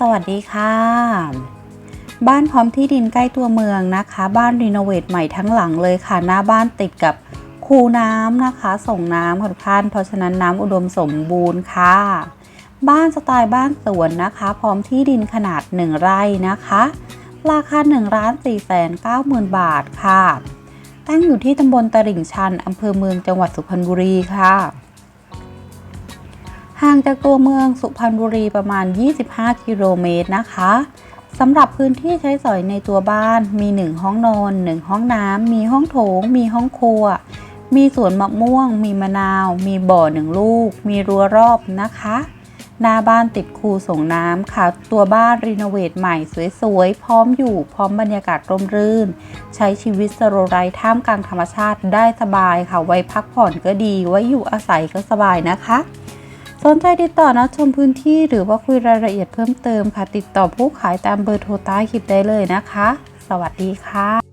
สวัสดีค่ะ บ้านพร้อมที่ดินใกล้ตัวเมืองนะคะ บ้านรีโนเวทใหม่ทั้งหลังเลยค่ะ หน้าบ้านติดกับคูน้ำนะคะ ส่งน้ำค่ะทุกท่าน เพราะฉะนั้นน้ำอุดมสมบูรณ์ค่ะ บ้านสไตล์บ้านสวนนะคะ พร้อมที่ดินขนาด 1 ไร่นะคะ ราคา1ล้าน4แสน9หมื่นบาทค่ะ ตั้งอยู่ที่ตำบลตลิ่งชันอำเภอเมืองจังหวัดสุพรรณบุรีค่ะ ห่างจากตัวเมืองสุพรรณบุรีประมาณ 25 กิโลเมตรนะคะสำหรับพื้นที่ใช้สอยในตัวบ้านมี 1 ห้องนอน 1 ห้องน้ำ มีห้องโถง มีห้องครัว มีสวนมะม่วง มีมะนาว มีบ่อหนึ่งลูก มีรั้วรอบนะคะ หน้าบ้านติดคูส่งน้ำค่ะ ตัวบ้านรีโนเวทใหม่สวยๆ พร้อมอยู่พร้อมบรรยากาศร่มรื่น ใช้ชีวิตสโลไลท์ท่ามกลางธรรมชาติได้สบายค่ะ ไว้พักผ่อนก็ดี ไว้อยู่อาศัยก็สบายนะคะ สนใจติดต่อนะชมพื้นที่หรือว่าคุยรายละเอียดเพิ่มเติมค่ะ ติดต่อผู้ขายตามเบอร์โทรใต้คลิปได้เลยนะคะ สวัสดีค่ะ